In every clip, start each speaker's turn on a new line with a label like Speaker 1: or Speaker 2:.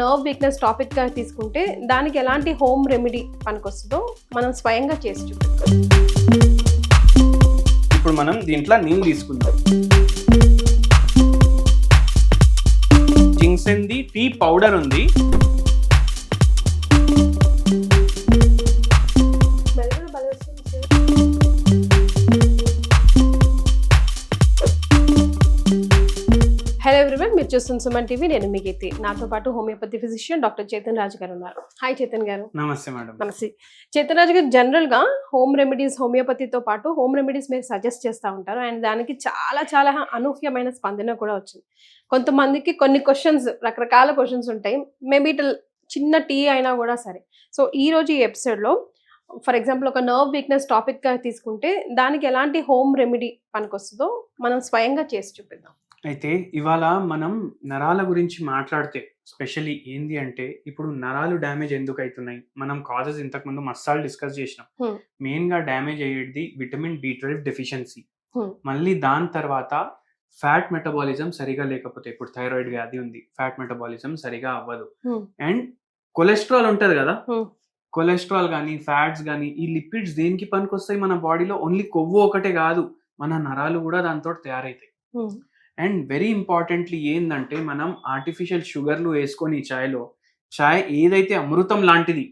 Speaker 1: Nerve weakness టాపిక్గా తీసుకుంటే దానికి ఎలాంటి హోమ్ రెమెడీ పనికొస్తుందో మనం స్వయంగా చేసి చూపిస్తాం
Speaker 2: ఇప్పుడు మనం దీంట్లో నీళ్ళు తీసుకుందాం. జింక్సెన్ది టీ పౌడర్ ఉంది.
Speaker 1: చూస్తున్న సుమన్ టీవీ నేను మీ గీతి. నాతో పాటు homeopathy physician doctor Chetan Raju garu ఉన్నారు. హాయ్ చేతన్ గారు.
Speaker 2: నమస్తే మేడం.
Speaker 1: నమస్తే. చేతన్ రాజు గారు జనరల్గా హోమ్ రెమెడీస్ హోమియోపతితో పాటు హోమ్ రెమెడీస్ మీరు సజెస్ట్ చేస్తూ ఉంటారు. అండ్ దానికి చాలా చాలా అనూహ్యమైన స్పందన కూడా వచ్చింది. కొంతమందికి కొన్ని క్వశ్చన్స్ రకరకాల క్వశ్చన్స్ ఉంటాయి. మేబీ ఇట్ చిన్న టీ అయినా కూడా సరే. సో ఈ రోజు ఈ ఎపిసోడ్లో ఫర్ ఎగ్జాంపుల్ ఒక నర్వ్ వీక్నెస్ టాపిక్గా తీసుకుంటే దానికి ఎలాంటి హోమ్ రెమెడీ పనికొస్తుందో మనం స్వయంగా చేసి చూపిద్దాం.
Speaker 2: అయితే ఇవాళ మనం నరాల గురించి మాట్లాడితే స్పెషల్లీ ఏంది అంటే ఇప్పుడు నరాలు డ్యామేజ్ ఎందుకు అవుతున్నాయి మనం కాజెస్ ఇంతకుముందు మసాలు డిస్కస్ చేసినాం. మెయిన్గా డ్యామేజ్ అయ్యేది విటమిన్ బి ట్వెల్వ్ డెఫిషియన్సీ. మళ్ళీ దాని తర్వాత ఫ్యాట్ మెటబాలిజం సరిగా లేకపోతే ఇప్పుడు థైరాయిడ్ వ్యాధి ఉంది ఫ్యాట్ మెటబాలిజం సరిగా అవ్వదు. అండ్ కొలెస్ట్రాల్ ఉంటది కదా. కొలెస్ట్రాల్ కానీ ఫ్యాట్స్ కానీ ఈ లిపిడ్స్ దేనికి పనికొస్తాయి మన బాడీలో ఓన్లీ కొవ్వు ఒకటే కాదు మన నరాలు కూడా దాంతో తయారవుతాయి అండ్ వెరీ ఇంపార్టెంట్లీ ఏంటంటే మనం ఆర్టిఫిషియల్ షుగర్లు వేసుకొని ఈ చాయ్లో చాయ్ ఏదైతే అమృతం లాంటిది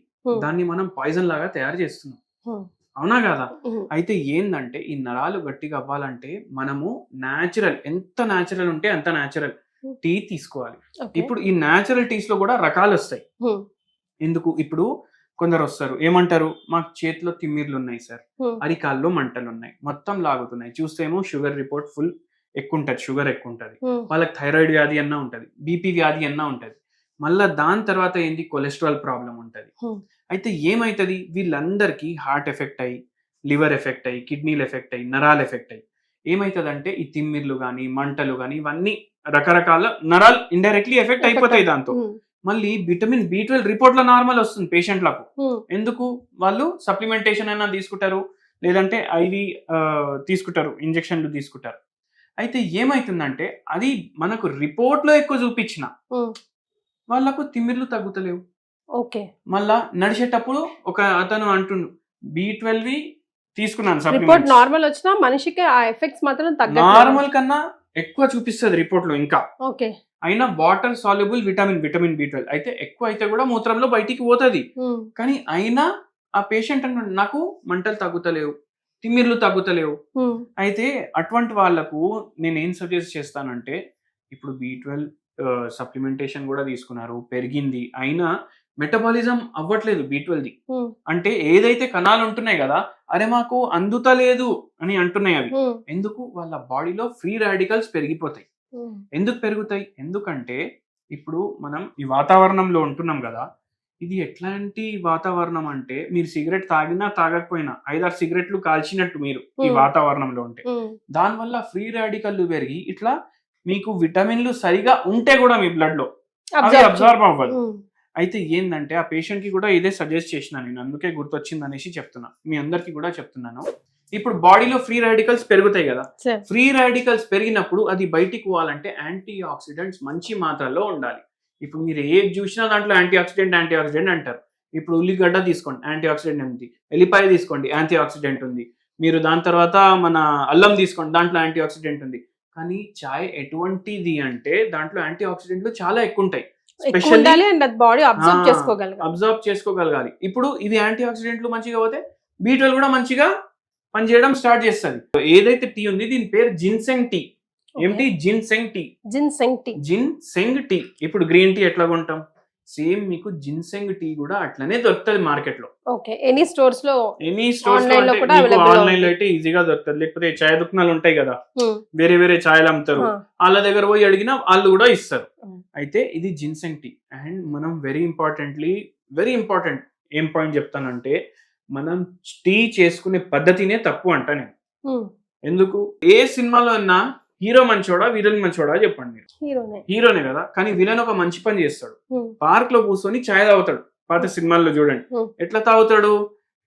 Speaker 2: దాన్ని మనం పాయిజన్ లాగా తయారు చేస్తున్నాం. అవునా కదా? అయితే ఏందంటే ఈ నరాలు గట్టిగా అవ్వాలంటే మనము న్యాచురల్ ఎంత న్యాచురల్ ఉంటే అంత న్యాచురల్. టీ తీసుకోవాలి. ఇప్పుడు ఈ న్యాచురల్ టీస్లో కూడా రకాలు వస్తాయి. ఎందుకు? ఇప్పుడు కొందరు వస్తారు. ఏమంటారు? మాకు చేతిలో తిమ్మిర్లు ఉన్నాయి సార్ అరికాల్లో మంటలు ఉన్నాయి మొత్తం లాగుతున్నాయి. చూస్తేమో షుగర్ రిపోర్ట్ ఫుల్ ఎక్కువ ఉంటుంది షుగర్ ఎక్కువ ఉంటుంది వాళ్ళకి థైరాయిడ్ వ్యాధి అన్నా ఉంటుంది బీపీ వ్యాధి అన్నా ఉంటుంది. మళ్ళా దాని తర్వాత ఏంది? కొలెస్ట్రాల్ ప్రాబ్లం ఉంటుంది. అయితే ఏమవుతుంది వీళ్ళందరికీ హార్ట్ ఎఫెక్ట్ అయ్యి లివర్ ఎఫెక్ట్ అయ్యి కిడ్నీలు ఎఫెక్ట్ అయ్యి నరాలు ఎఫెక్ట్ అయ్యి ఏమవుతుందంటే ఈ తిమ్మిర్లు కానీ మంటలు కానీ ఇవన్నీ రకరకాల నరాలు ఇండైరెక్ట్లీ ఎఫెక్ట్ అయిపోతాయి దాంతో. మళ్ళీ విటమిన్ బి ట్వెల్వ్ రిపోర్ట్లో నార్మల్ వస్తుంది పేషెంట్లకు. ఎందుకు? వాళ్ళు సప్లిమెంటేషన్ అయినా తీసుకుంటారు లేదంటే ఐవి తీసుకుంటారు ఇంజెక్షన్లు తీసుకుంటారు. అయితే ఏమైతుందంటే అది మనకు రిపోర్ట్లో ఎక్కువ చూపించిన వాళ్ళకు తిమ్మిర్లు తగ్గుతలేవు.
Speaker 1: ఓకే.
Speaker 2: మళ్ళా నడిచేటప్పుడు ఒక అతను అంటుండు బి ట్వెల్వ్ తీసుకున్నాను
Speaker 1: రిపోర్ట్. నార్మల్ వచ్చినా మనిషికి ఆ ఎఫెక్ట్స్ మాత్రం
Speaker 2: నార్మల్ కన్నా ఎక్కువ చూపిస్తుంది రిపోర్ట్లో ఇంకా.
Speaker 1: ఓకే.
Speaker 2: అయినా water soluble vitamin vitamin B twelve. అయితే ఎక్కువ అయితే కూడా మూత్రంలో బయటికి పోతుంది. కానీ అయినా ఆ పేషెంట్ అంటుండు నాకు మంటలు తగ్గుతలేవు. తిమ్మిర్లు తగ్గుతలేవు. అయితే అటువంటి వాళ్ళకు నేను ఏం సజెస్ట్ చేస్తానంటే ఇప్పుడు బి ట్వెల్వ్ సప్లిమెంటేషన్ కూడా తీసుకున్నారు పెరిగింది. అయినా మెటబాలిజం అవ్వట్లేదు బి ది. అంటే ఏదైతే కణాలు ఉంటున్నాయి కదా అరే మాకు అందుతలేదు అని అంటున్నాయి అవి. ఎందుకు? వాళ్ళ బాడీలో ఫ్రీ రాడికల్స్ పెరిగిపోతాయి. ఎందుకు పెరుగుతాయి? ఎందుకంటే ఇప్పుడు మనం ఈ వాతావరణంలో ఉంటున్నాం కదా ఇది ఎట్లాంటి వాతావరణం అంటే మీరు సిగరెట్ తాగినా తాగకపోయినా ఐదారు సిగరెట్లు కాల్చినట్టు మీరు ఈ. వాతావరణంలో ఉంటే. దానివల్ల ఫ్రీ రాడికల్లు పెరిగి ఇట్లా మీకు విటమిన్లు సరిగా ఉంటే కూడా మీ బ్లడ్లో అవి అబ్జర్వ్ అవ్వదు. అయితే ఏంటంటే ఆ పేషెంట్కి కూడా ఇదే సజెస్ట్ చేసిన నేను. అందుకే గుర్తొచ్చింది అనేసి చెప్తున్నా. మీ అందరికి కూడా చెప్తున్నాను. ఇప్పుడు బాడీలో ఫ్రీ రాడికల్స్ పెరుగుతాయి కదా. ఫ్రీ రాడికల్స్ పెరిగినప్పుడు అది బయటికి పోవాలంటే యాంటీ ఆక్సిడెంట్స్ మంచి మాత్రలో ఉండాలి. ఇప్పుడు మీరు ఏది చూసినా దాంట్లో యాంటీ ఆక్సిడెంట్ యాంటీ ఆక్సిడెంట్ అంటారు. ఇప్పుడు ఉల్లిగడ్డ తీసుకోండి యాంటీ ఆక్సిడెంట్ ఉంది. ఎల్లిపాయ తీసుకోండి యాంటీ ఆక్సిడెంట్ ఉంది. మీరు దాని తర్వాత మన అల్లం తీసుకోండి దాంట్లో యాంటీ ఆక్సిడెంట్లు ఉంది. కానీ చాయ్ ఎటువంటిది అంటే దాంట్లో యాంటీ ఆక్సిడెంట్లు చాలా ఎక్కువ ఉంటాయి
Speaker 1: అబ్జర్వ్ చేసుకోగలగాలి.
Speaker 2: ఇప్పుడు ఇది యాంటీ ఆక్సిడెంట్లు మంచిగా పోతే బీ కూడా మంచిగా పనిచేయడం స్టార్ట్ చేస్తుంది. ఏదైతే టీ ఉంది దీని పేరు జిన్సెంగ్ టీ. ఏమిటి? Ginseng tea.
Speaker 1: Ginseng tea.
Speaker 2: Ginseng tea. ఇప్పుడు గ్రీన్ టీ ఎట్లా కొంటాం సేమ్ మీకు జిన్సెంగ్ టీ కూడా అట్లనే దొరుకుతుంది మార్కెట్లో
Speaker 1: ఓకే ఎనీ స్టోర్స్లో
Speaker 2: ఎనీ స్టోర్స్లో
Speaker 1: ఆన్లైన్లో.
Speaker 2: అయితే ఈజీగా దొరుకుతుంది. లేకపోతే చాయ్ దుకాణాలు ఉంటాయి కదా
Speaker 1: Hmm.
Speaker 2: వేరే వేరే ఛాయలు అమ్ముతారు.
Speaker 1: ఆ.
Speaker 2: వాళ్ళ దగ్గర పోయి అడిగినా వాళ్ళు కూడా ఇస్తారు.
Speaker 1: Hmm.
Speaker 2: అయితే ఇది జిన్సెంగ్ టీ. అండ్ మనం వెరీ ఇంపార్టెంట్లీ వెరీ ఇంపార్టెంట్ ఏం పాయింట్ చెప్తానంటే మనం టీ చేసుకునే పద్ధతినే తప్పు అంట నేను.
Speaker 1: Hmm.
Speaker 2: ఎందుకు? ఏ సినిమాలో అన్నా హీరో మంచోడా విలన్ మంచోడా చెప్పండి మీరు?
Speaker 1: హీరోనే.
Speaker 2: హీరోనే కదా? కానీ విలన్ ఒక మంచి పని చేస్తాడు. పార్క్లో కూర్చొని ఛాయ్ తాగుతాడు. పాత సినిమాల్లో చూడండి. ఎట్లా తాగుతాడు?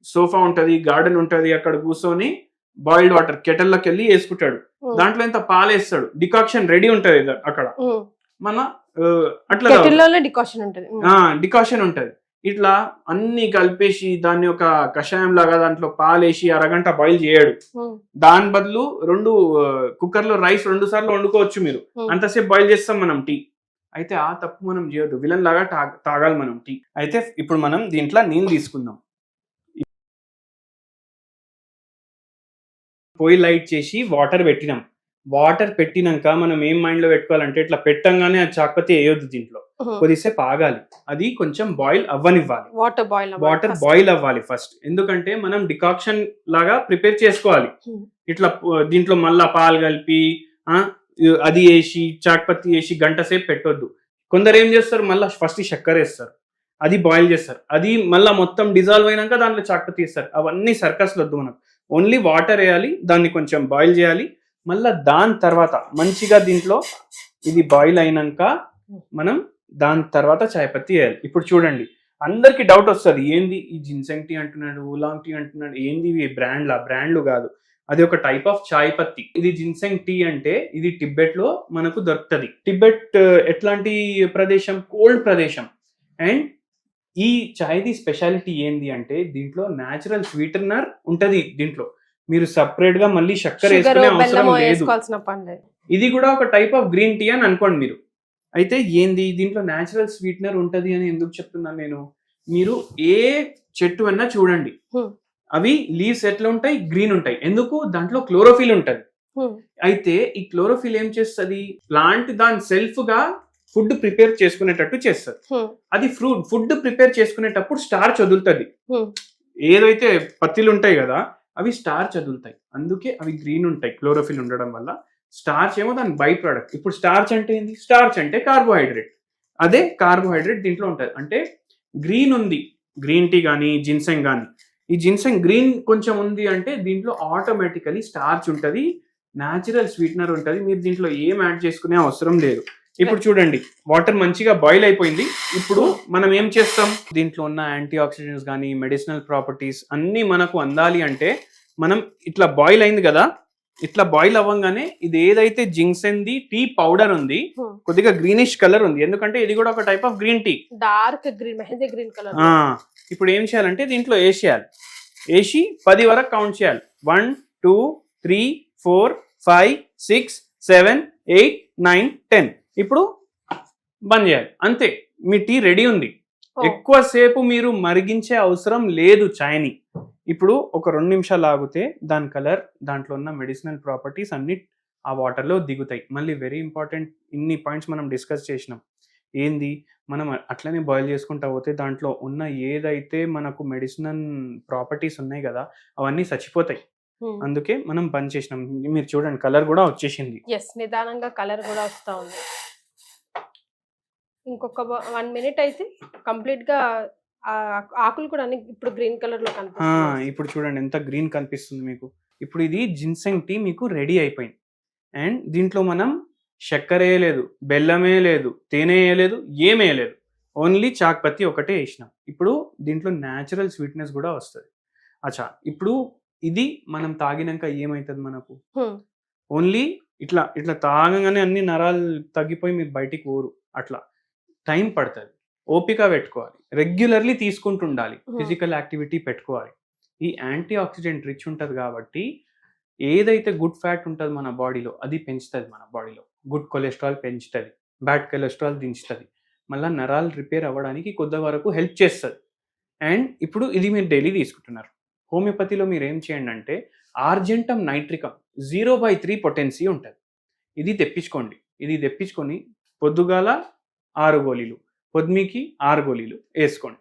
Speaker 2: సోఫా ఉంటది గార్డెన్ ఉంటది అక్కడ కూర్చొని బాయిల్డ్ వాటర్ కెటల్లోకి వెళ్ళి వేసుకుంటాడు. దాంట్లో ఇంత పాలు వేస్తాడు డికాక్షన్ రెడీ ఉంటది అక్కడ. మన అట్లా.
Speaker 1: డికాషన్ ఉంటది.
Speaker 2: ఇట్లా అన్ని కలిపేసి దాన్ని ఒక కషాయం లాగా దాంట్లో పాలేసి అరగంట బాయిల్ చేయడు.
Speaker 1: ఉమ్.
Speaker 2: దాని బదులు రెండు కుక్కర్లో రైస్ రెండు సార్లు వండుకోవచ్చు మీరు.
Speaker 1: Hmm.
Speaker 2: అంతసేపు బాయిల్ చేస్తాం మనం టీ అయితే ఆ తప్పు మనం చేయొద్దు. విలన్ లాగా తాగాలి మనం టీ అయితే ఇప్పుడు మనం దీంట్లో నీళ్ళు తీసుకుందాం. పొయ్యి లైట్ చేసి వాటర్ పెట్టినాం. వాటర్ పెట్టినాక మనం ఏం మైండ్లో పెట్టుకోవాలంటే ఇట్లా పెట్టంగానే ఆ చాక్పతి వేయొద్దు దీంట్లో. కొద్దిసేపు ఆగాలి. అది కొంచెం బాయిల్ అవ్వనివ్వాలి.
Speaker 1: వాటర్ బాయిల్ అవ్వాలి
Speaker 2: వాటర్. బాయిల్ అవ్వాలి ఫస్ట్ ఎందుకంటే మనం డికాక్షన్ లాగా ప్రిపేర్ చేసుకోవాలి.
Speaker 1: Hmm.
Speaker 2: ఇట్లా దీంట్లో మళ్ళా పాలు కలిపి ఆ, అది వేసి చాక్పత్తి వేసి గంట సేపు పెట్టొద్దు. కొందరు ఏం చేస్తారు? మళ్ళీ ఫస్ట్ చక్కెర వేస్తారు. అది బాయిల్ చేస్తారు. అది మళ్ళీ మొత్తం డిజాల్వ్ అయినాక దాంట్లో చాక్పత్తి వేస్తారు. అవన్నీ సర్కస్లు వద్దు మనకు. ఓన్లీ వాటర్ వేయాలి దాన్ని కొంచెం బాయిల్ చేయాలి. మళ్ళీ దాని తర్వాత మంచిగా దీంట్లో ఇది బాయిల్ అయినాక మనం దాని తర్వాత చాయ్ పత్తి వేయాలి. ఇప్పుడు చూడండి అందరికి డౌట్ వస్తుంది ఏంది ఈ జిన్సెంగ్ టీ అంటున్నాడు ఉలాంగ్ టీ అంటున్నాడు ఏంది ఇవి బ్రాండ్లా బ్రాండ్లు కాదు. అది ఒక టైప్ ఆఫ్ చాయ్ పత్తి. ఇది జిన్సెంగ్ టీ అంటే ఇది టిబెట్లో మనకు దొరుకుతుంది. టిబెట్ uh, ఎట్లాంటి ప్రదేశం? కోల్డ్ ప్రదేశం. అండ్ ఈ చాయ్ది స్పెషాలిటీ ఏంది అంటే దీంట్లో న్యాచురల్ స్వీటనర్ ఉంటుంది దీంట్లో. మీరు సపరేట్గా మళ్ళీ చక్కెర వేసుకునే అవసరం లేదు. ఇది కూడా ఒక టైప్ ఆఫ్ గ్రీన్ టీ అని అనుకోండి మీరు. అయితే ఏంది? దీంట్లో న్యాచురల్ స్వీట్నర్ ఉంటది అని ఎందుకు చెప్తున్నాను నేను? మీరు ఏ చెట్టు అన్నా చూడండి. అవి లీవ్స్ ఎట్లా ఉంటాయి? గ్రీన్ ఉంటాయి. ఎందుకు? దాంట్లో క్లోరోఫిల్ ఉంటది. అయితే ఈ క్లోరోఫిల్ ఏం చేస్తుంది? ప్లాంట్ దాని సెల్ఫ్గా ఫుడ్ ప్రిపేర్ చేసుకునేటట్టు చేస్తుంది. అది ఫ్రూట్ ఫుడ్ ప్రిపేర్ చేసుకునేటప్పుడు స్టార్చ్ వదులుతుంది. ఏదైతే పత్తిలు ఉంటాయి కదా అవి స్టార్చ్ వదులుతాయి అందుకే అవి గ్రీన్ ఉంటాయి. క్లోరోఫిల్ ఉండడం వల్ల స్టార్చ్ ఏమో దాని బై ప్రోడక్ట్ ఇప్పుడు స్టార్చ్ అంటే ఏంది? స్టార్చ్ అంటే కార్బోహైడ్రేట్ అదే కార్బోహైడ్రేట్ దీంట్లో ఉంటుంది అంటే గ్రీన్ ఉంది. గ్రీన్ టీ కానీ జిన్సెంగ్ కానీ ఈ జిన్సెంగ్ గ్రీన్ కొంచెం ఉంది అంటే దీంట్లో ఆటోమేటికలీ స్టార్చ్ ఉంటుంది. న్యాచురల్ స్వీట్నర్ ఉంటుంది. మీరు దీంట్లో ఏం యాడ్ చేసుకునే అవసరం లేదు. ఇప్పుడు చూడండి వాటర్ మంచిగా బాయిల్ అయిపోయింది. ఇప్పుడు మనం ఏం చేస్తాం? దీంట్లో ఉన్న యాంటీ ఆక్సిడెంట్స్ కానీ మెడిసినల్ ప్రాపర్టీస్ అన్నీ మనకు అందాలి అంటే మనం ఇట్లా బాయిల్ అయింది కదా ఇట్లా బాయిల్ అవ్వగానే ఇది ఏదైతే జింక్సెన్ది టీ పౌడర్ ఉంది. కొద్దిగా గ్రీనిష్ కలర్ ఉంది. ఎందుకంటే ఇది కూడా ఒక type of green tea
Speaker 1: dark green mehndi green colour
Speaker 2: ఆ, ఇప్పుడు ఏం చేయాలంటే దీంట్లో వేసేయాలి వేసి పది వరకు కౌంట్ చేయాలి. One two three four five six seven eight nine ten ఇప్పుడు బంద్ చేయాలి. అంతే. మీ టీ రెడీ ఉంది. ఎక్కువసేపు మీరు మరిగించే అవసరం లేదు చాయ్ని. ఇప్పుడు ఒక రెండు నిమిషాలు ఆగితే దాని కలర్ దాంట్లో ఉన్న మెడిసినల్ ప్రాపర్టీస్ అన్ని ఆ వాటర్లో దిగుతాయి. మళ్ళీ వెరీ ఇంపార్టెంట్ ఇన్ని పాయింట్స్ మనం డిస్కస్ చేసినాం. ఏంది? మనం అట్లనే బాయిల్ చేసుకుంటా పోతే దాంట్లో ఉన్న ఏదైతే మనకు మెడిసినల్ ప్రాపర్టీస్ ఉన్నాయి కదా అవన్నీ చచ్చిపోతాయి. అందుకే మనం బంద్ చేసినాం. మీరు చూడండి కలర్ కూడా వచ్చేసింది.
Speaker 1: ఎస్ నిదానంగా కలర్ కూడా వస్తా ఉంది. ఇంకొక వన్ మినిట్ అయితే కంప్లీట్గా ఆకులు కూడా అన్ని ఇప్పుడు గ్రీన్ కలర్లో
Speaker 2: ఆ,
Speaker 1: కనిపిస్తున్నాయి.
Speaker 2: ఇప్పుడు చూడండి ఎంత గ్రీన్ కనిపిస్తుంది మీకు. ఇప్పుడు ఇది జిన్సెంగ్ టీ మీకు రెడీ అయిపోయింది. అండ్ దీంట్లో మనం చక్కెర వేయలేదు బెల్లమే లేదు తేనె వేయలేదు ఏం వేయలేదు ఓన్లీ చాక్పత్తి ఒకటే వేసినాం. ఇప్పుడు దీంట్లో న్యాచురల్ స్వీట్నెస్ కూడా వస్తుంది. అచ్చా ఇప్పుడు ఇది మనం తాగినాక ఏమవుతుంది మనకు. ఓన్లీ ఇట్లా ఇట్లా తాగగానే అన్ని నరాలు తగ్గిపోయి మీరు బయటికి ఊరు అట్లా. టైం పడుతుంది. ఓపిక పెట్టుకోవాలి. రెగ్యులర్లీ తీసుకుంటుండాలి. ఫిజికల్ యాక్టివిటీ పెట్టుకోవాలి. ఈ యాంటీ ఆక్సిడెంట్ రిచ్ ఉంటుంది కాబట్టి ఏదైతే గుడ్ ఫ్యాట్ ఉంటుంది మన బాడీలో అది పెంచుతుంది మన బాడీలో. గుడ్ కొలెస్ట్రాల్ పెంచుతుంది. బ్యాడ్ కొలెస్ట్రాల్ దించుతుంది. మళ్ళీ నరాలు రిపేర్ అవ్వడానికి కొద్ది వరకు హెల్ప్ చేస్తుంది. అండ్ ఇప్పుడు ఇది మీరు డైలీ తీసుకుంటున్నారు. హోమియోపతిలో మీరు ఏం చేయండి అంటే argentum nitricum zero by three potency ఉంటుంది. ఇది తెప్పించుకోండి. ఇది తెప్పించుకొని పొద్దుగాల ఆరు గోళీలు. పొద్దుమికి ఆరు గోళీలు. వేసుకోండి.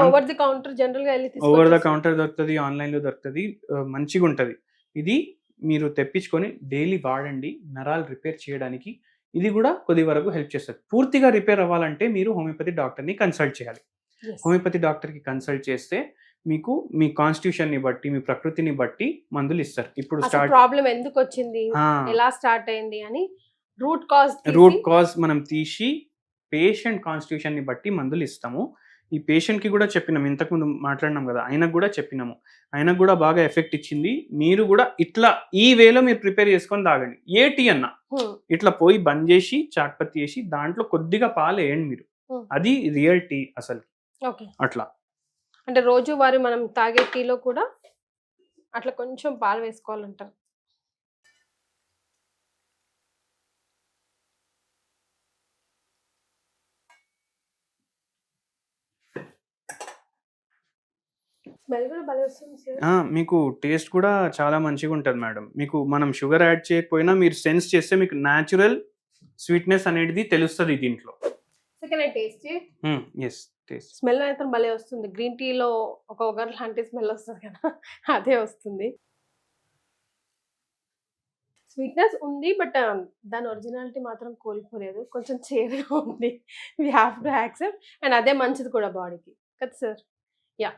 Speaker 1: ఓవర్ ది కౌంటర్ జనరల్గా
Speaker 2: ఓవర్ ద కౌంటర్ దొరుకుతుంది ఆన్లైన్లో దొరుకుతుంది ఆ, మంచిగా ఉంటుంది. ఇది మీరు తెప్పించుకొని డైలీ వాడండి నరాలు రిపేర్ చేయడానికి. ఇది కూడా కొద్ది వరకు హెల్ప్ చేస్తుంది. పూర్తిగా రిపేర్ అవ్వాలంటే మీరు హోమియోపతి డాక్టర్ని కన్సల్ట్ చేయాలి. హోమియోపతి డాక్టర్కి కన్సల్ట్ చేస్తే మీకు మీ కాన్స్టిట్యూషన్ని బట్టి మీ ప్రకృతిని బట్టి మందులు ఇస్తారు. ఇప్పుడు స్టార్ట్
Speaker 1: ప్రాబ్లం ఎందుకు వచ్చింది? ఎలా స్టార్ట్ అయింది అని రూట్ కాజ్
Speaker 2: రూట్ కాజ్ మనం తీసి పేషెంట్ కాన్స్టిట్యూషన్ని బట్టి మందులు ఇస్తాము. ఈ పేషెంట్కి కూడా చెప్పినాం ఇంతకుముందు మాట్లాడినాం కదా ఆయనకు కూడా చెప్పినాము. ఆయనకు కూడా బాగా ఎఫెక్ట్ ఇచ్చింది. మీరు కూడా ఇట్లా ఈ వేలో మీరు ప్రిపేర్ చేసుకొని తాగండి. ఏ టీ అన్న. ఇట్లా పోయి బంద్ చేసి చాట్పత్తి వేసి దాంట్లో కొద్దిగా పాలు వేయండి మీరు. అది రియల్ టీ అసలు. అట్లా.
Speaker 1: అంటే రోజు వారి మనం తాగే టీలో కూడా అట్లా కొంచెం పాలు వేసుకోవాలంటారు స్మెల్ కూడా భలే వస్తుంది సార్
Speaker 2: ఆ, మీకు టేస్ట్ కూడా చాలా మంచిగా ఉంటుంది మేడం. మీకు మనం షుగర్ యాడ్ చేయకపోయినా మీరు సెన్స్ చేస్తే మీకు న్యాచురల్ స్వీట్నెస్ అనేది తెలుస్తుంది దీంట్లో. ఎస్ టేస్ట్
Speaker 1: స్మెల్ అయితే భలే వస్తుంది. గ్రీన్ టీలో ఒక ఒగర్ లాంటి స్మెల్ వస్తుంది కదా అదే వస్తుంది. స్వీట్నెస్ ఉంది బట్ దాని ఒరిజినాలిటీ మాత్రం కోల్పోలేదు. కొంచెం చేదుగా ఉంది. We have to accept and అదే మంచిది కూడా బాడీకి. కదా సార్? యా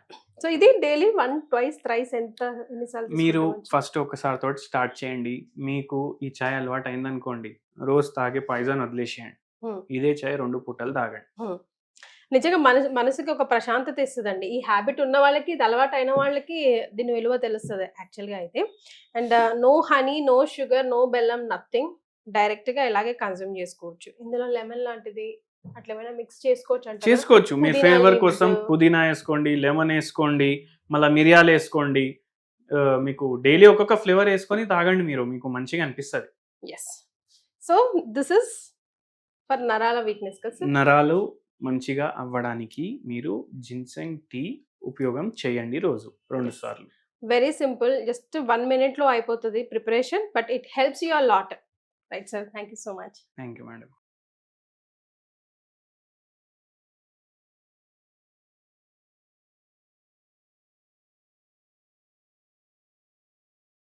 Speaker 1: సో ఇది డైలీ వన్ ట్వైస్ థ్రైస్ ఎంత ఎన్నిసార్లు
Speaker 2: మీరు? ఫస్ట్ ఒకసారి తోటి స్టార్ట్ చేయండి. మీకు ఈ చాయ్ అలవాటు అయిందనుకోండి రోజు తాగే పాయిజన్ వదిలేసేయండి. ఇదే చాయ్ రెండు పూటలు తాగండి.
Speaker 1: నిజంగా మనసు మనసుకి ఒక ప్రశాంతత ఇస్తుందండి. ఈ హ్యాబిట్ ఉన్న వాళ్ళకి ఇది అలవాటు అయిన వాళ్ళకి దీని విలువ తెలుస్తుంది యాక్చువల్గా అయితే. And no honey no sugar no బెల్లం నథింగ్ డైరెక్ట్గా ఇలాగే కన్జ్యూమ్ చేసుకోవచ్చు. ఇందులో లెమన్ లాంటిది అట్లా మిక్స్ చేసుకోవచ్చు
Speaker 2: చేసుకోవచ్చు. మీ ఫ్లేవర్. కోసం పుదీనా వేసుకోండి లెమన్ వేసుకోండి మళ్ళీ మిరియాలు వేసుకోండి. మీకు డైలీ ఒక్కొక్క ఫ్లేవర్ వేసుకొని తాగండి మీరు. మీకు మంచిగా అనిపిస్తుంది.
Speaker 1: Yes so this is for నరాల వీక్నెస్
Speaker 2: నరాలు మంచిగా అవ్వడానికి మీరు జిన్సెంగ్ టీ ఉపయోగం చేయండి రోజు. రెండు సార్లు.
Speaker 1: వెరీ సింపుల్ జస్ట్ వన్ మినిట్లో అయిపోతుంది preparation but it helps you lot right sir thank you so much
Speaker 2: thank you madam